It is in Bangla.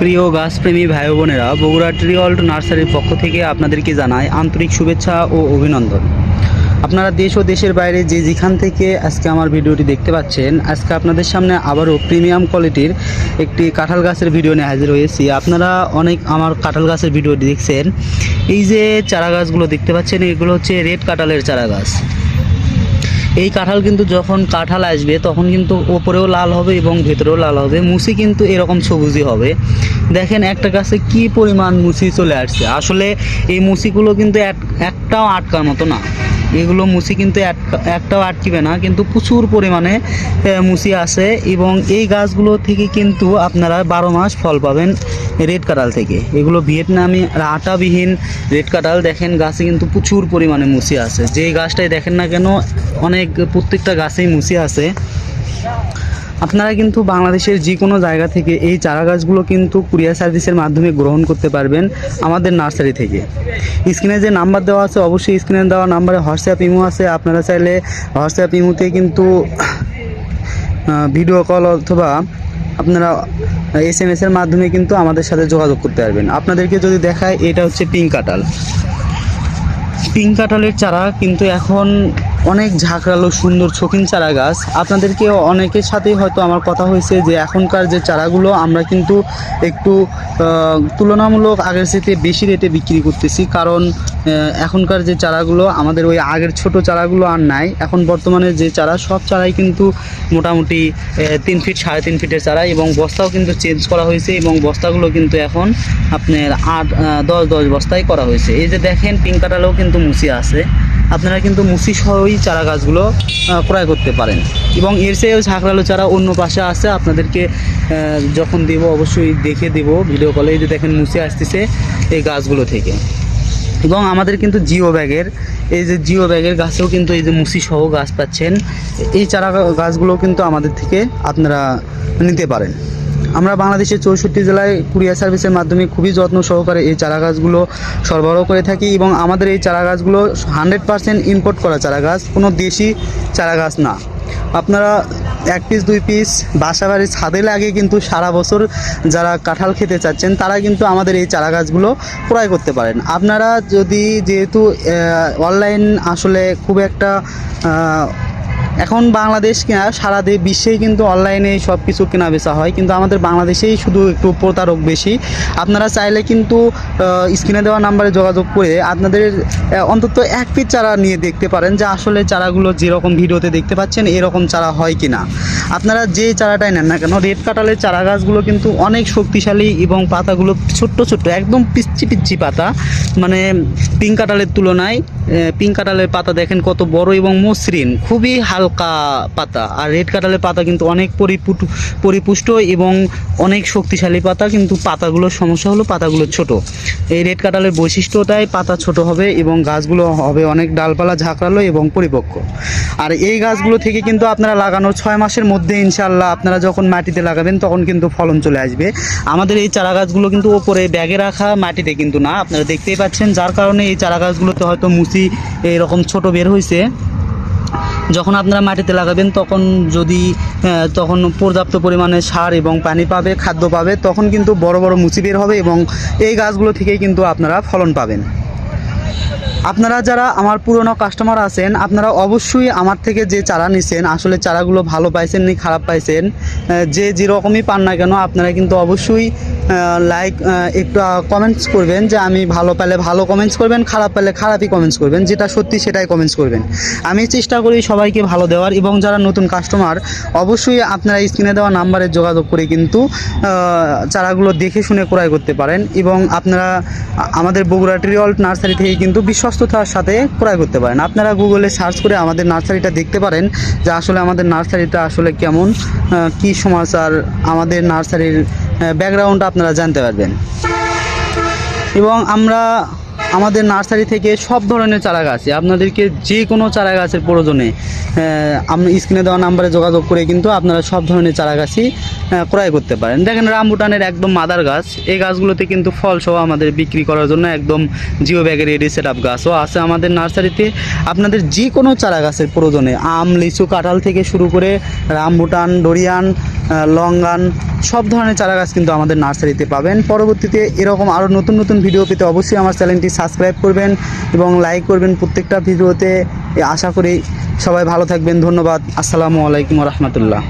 প্রিয় গাছপ্রেমী ভাই বোনেরা বগুড়া ট্রিঅল্ট নার্সারির পক্ষ থেকে আপনাদেরকে জানাই আন্তরিক শুভেচ্ছা ও অভিনন্দন। আপনারা দেশ ও দেশের বাইরে যে যেখান থেকে আজকে আমার ভিডিওটি দেখতে পাচ্ছেন, আজকে আপনাদের সামনে আবারও প্রিমিয়াম কোয়ালিটির একটি কাঁঠাল গাছের ভিডিও নিয়ে হাজির হয়েছি। আপনারা অনেক আমার কাঁঠাল গাছের ভিডিও দেখছেন। এই যে চারা গাছগুলো দেখতে পাচ্ছেন, এগুলো হচ্ছে রেড কাঁঠালের চারা গাছ। এই কাঁঠাল কিন্তু যখন কাঁঠাল আসবে, তখন কিন্তু ওপরেও লাল হবে এবং ভেতরেও লাল হবে। মুসি কিন্তু এরকম সবুজই হবে। দেখেন একটা গাছে কি পরিমাণ মুসি চলে আসছে। আসলে এই মুসিগুলো কিন্তু এক- একটাও আটকার মতো না। এগুলো মুসি কিন্তু এক- একটাও আটকিবে না, কিন্তু প্রচুর পরিমাণে মুসি আছে এবং এই গাছগুলো থেকে কিন্তু আপনারা বারো মাস ফল পাবেন রেড কাঁঠাল থেকে। এগুলো ভিয়েতনামি আটাবিহীন রেড কাঁঠাল। দেখেন গাছে কিন্তু প্রচুর পরিমাণে মুসি আছে যে গাছটাই দেখেন না কেন, অনেক প্রত্যেকটা গাছেই মুসি আছে আপনারা কিন্তু বাংলাদেশের যে কোনো জায়গা থেকে এই চারা গাছগুলো কিন্তু কুরিয়ার সার্ভিসের মাধ্যমে গ্রহণ করতে পারবেন আমাদের নার্সারি থেকে। স্ক্রিনে যে নাম্বার দেওয়া আছে, অবশ্যই স্ক্রিনে দেওয়া নাম্বারে হোয়াটসঅ্যাপ ইমো আছে। আপনারা চাইলে হোয়াটসঅ্যাপ ইমোতে কিন্তু ভিডিও কল অথবা আপনারা এস এম এসের মাধ্যমে কিন্তু আমাদের সাথে যোগাযোগ করতে পারবেন। আপনাদেরকে যদি দেখায়, এটা হচ্ছে পিঙ্ক কাঁঠাল। পিঙ্ক কাঁঠালের চারা কিন্তু এখন অনেক ঝাঁকড়ালো সুন্দর শৌখিন চারা গাছ। আপনাদেরকে অনেকের সাথেই হয়তো আমার কথা হয়েছে যে, এখনকার যে চারাগুলো আমরা কিন্তু একটু তুলনামূলক আগের সাথে বেশি রেটে বিক্রি করতেছি। কারণ এখনকার যে চারাগুলো, আমাদের ওই আগের ছোট চারাগুলো আর নাই। এখন বর্তমানে যে চারা, সব চারাই কিন্তু মোটামুটি তিন ফিট, সাড়ে তিন ফিটের চারা এবং বস্তাও কিন্তু চেঞ্জ করা হয়েছে এবং বস্তাগুলো কিন্তু এখন আপনার আট দশ দশ বস্তায় করা হয়েছে। এই যে দেখেন, পিঙ্ক কাটালেও কিন্তু মুসি আছে। আপনারা কিন্তু মুসি সহই চারা গাছগুলো ক্রয় করতে পারেন। এবং এর চেয়েও ঝাঁকড়ালো চারা অন্য পাশে আছে, আপনাদেরকে যখন দেব অবশ্যই দেখে দেব ভিডিও কলে। যে দেখেন মুসি আসতেছে এই গাছগুলো থেকে। এবং আমাদের কিন্তু জিও ব্যাগের, এই যে জিও ব্যাগের গাছেও কিন্তু এই যে মুসি সহ গাছ পাচ্ছেন। এই চারা গাছগুলো কিন্তু আমাদের থেকে আপনারা নিতে পারেন। আমরা বাংলাদেশের চৌষট্টি জেলায় কুরিয়ার সার্ভিসের মাধ্যমে খুবই যত্ন সহকারে এই চারা গাছগুলো সরবরাহ করে থাকি এবং আমাদের এই চারা গাছগুলো হান্ড্রেড পার্সেন্ট ইম্পোর্ট করা চারা গাছ কোনো দেশি চারা গাছ না। আপনারা এক পিস দুই পিস বাসা বাড়ির ছাদে লাগে কিন্তু সারা বছর যারা কাঁঠাল খেতে চাচ্ছেন, তারা কিন্তু আমাদের এই চারা গাছগুলো ক্রয় করতে পারেন। আপনারা যদি যেহেতু অনলাইন আসলে খুব একটা এখন বাংলাদেশ সারা বিশ্বেই কিন্তু অনলাইনে সব কিছু কেনা বেচা হয়। কিন্তু আমাদের বাংলাদেশেই শুধু একটু প্রতারক বেশি। আপনারা চাইলে কিন্তু স্ক্রিনে দেওয়া নাম্বারে যোগাযোগ করে আপনাদের অন্তত এক পিস চারা নিয়ে দেখতে পারেন যে আসলে চারাগুলো যেরকম ভিডিওতে দেখতে পাচ্ছেন এরকম চারা হয় কি না আপনারা যে চারাটাই নেন না কেন, রেড কাঁঠালের চারা গাছগুলো কিন্তু অনেক শক্তিশালী এবং পাতাগুলো ছোট্ট ছোট্ট, একদম পিচ্ছি পিচ্ছি পাতা। মানে পিঙ্ক কাঁঠালের তুলনায় পিঙ্ক কাঁঠালের পাতা দেখেন কত বড় এবং মসৃণ, খুবই হালকা পাতা। আর রেড কাঁঠালের পাতা কিন্তু অনেক পরিপুট, পরিপুষ্ট এবং অনেক শক্তিশালী পাতা, কিন্তু পাতাগুলোর সমস্যা হলো পাতাগুলো ছোট। এই রেড কাঁঠালের বৈশিষ্ট্যটাই পাতা ছোট হবে এবং গাছগুলো হবে অনেক ডালপালা ঝাঁকড়ালো এবং পরিপক্ক। আর এই গাছগুলো থেকে কিন্তু আপনারা লাগানোর ছয় মাসের মধ্যে ইনশাল্লাহ আপনারা যখন মাটিতে লাগাবেন, তখন কিন্তু ফলন চলে আসবে। আমাদের এই চারা গাছগুলো কিন্তু ওপরে ব্যাগে রাখা মাটিতে কিন্তু না, আপনারা দেখতেই পাচ্ছেন। যার কারণে এই চারা গাছগুলোতে হয়তো মুচি এরকম ছোট বের হয়েছে যখন আপনারা মাটিতে লাগাবেন, তখন যদি তখন পর্যাপ্ত পরিমাণে সার এবং পানি পাবে, খাদ্য পাবে, তখন কিন্তু বড় বড় মুচি বের হবে এবং এই গাছগুলো থেকেই কিন্তু আপনারা ফলন পাবেন। আপনারা যারা আমার পুরনো কাস্টমার আছেন, আপনারা অবশ্যই আমার থেকে যে চারা নিছেন, আসলে চারাগুলো ভালো পাইছেন নি, খারাপ পাইছেন যে যেরকমই পান না কেন, আপনারা কিন্তু অবশ্যই লাইক একটু কমেন্টস করবেন যে আমি ভালো পেলে ভালো কমেন্টস করবেন, খারাপ পেলে খারাপই কমেন্টস করবেন। যেটা সত্যি সেটাই কমেন্টস করবেন। আমি চেষ্টা করি সবাইকে ভালো দেওয়ার এবং যারা নতুন কাস্টমার অবশ্যই আপনারা স্ক্রিনে দেওয়া নাম্বারে যোগাযোগ করে কিন্তু চারাগুলো দেখে শুনে ক্রয় করতে পারেন এবং আপনারা আমাদের বগুড়া ট্রিঅল্ট নার্সারি থেকে কিন্তু বিশ্বস্ততার সাথে ক্রয় করতে পারেন। আপনারা গুগলে সার্চ করে আমাদের নার্সারিটা দেখতে পারেন যে আসলে আমাদের নার্সারিটা আসলে কেমন কী সমাচার, আমাদের নার্সারির ব্যাকগ্রাউন্ড আপনারা জানতে পারবেন। এবং আমরা আমাদের নার্সারি থেকে সব ধরনের চারা গাছই আপনাদেরকে যে কোনো চারা গাছের প্রয়োজনে আপনি স্ক্রিনে দেওয়া নাম্বারে যোগাযোগ করে কিন্তু আপনারা সব ধরনের চারা গাছই ক্রয় করতে পারেন। দেখেন রামবুটানের একদম মাদার গাছ, এই গাছগুলোতে কিন্তু ফল সহ আমাদের বিক্রি করার জন্য একদম জিও ব্যাগের রেডি সেট আপ গাছও আছে আমাদের নার্সারিতে। আপনাদের যে কোনো চারা গাছের প্রয়োজনে, আম, লিচু, কাঁঠাল থেকে শুরু করে রামবুটান, ডরিয়ান লঙ্গান, সব ধরনের চারা গাছ কিন্তু আমাদের নার্সারিতে পাবেন। পরবর্তীতে এরকম আরও নতুন নতুন ভিডিও পেতে অবশ্যই আমার চ্যানেলটি সাবস্ক্রাইব করবেন এবং লাইক করবেন প্রত্যেকটা ভিডিওতে। আশা করি সবাই ভালো থাকবেন। ধন্যবাদ। আসসালামু আলাইকুম রহমতুল্লাহ।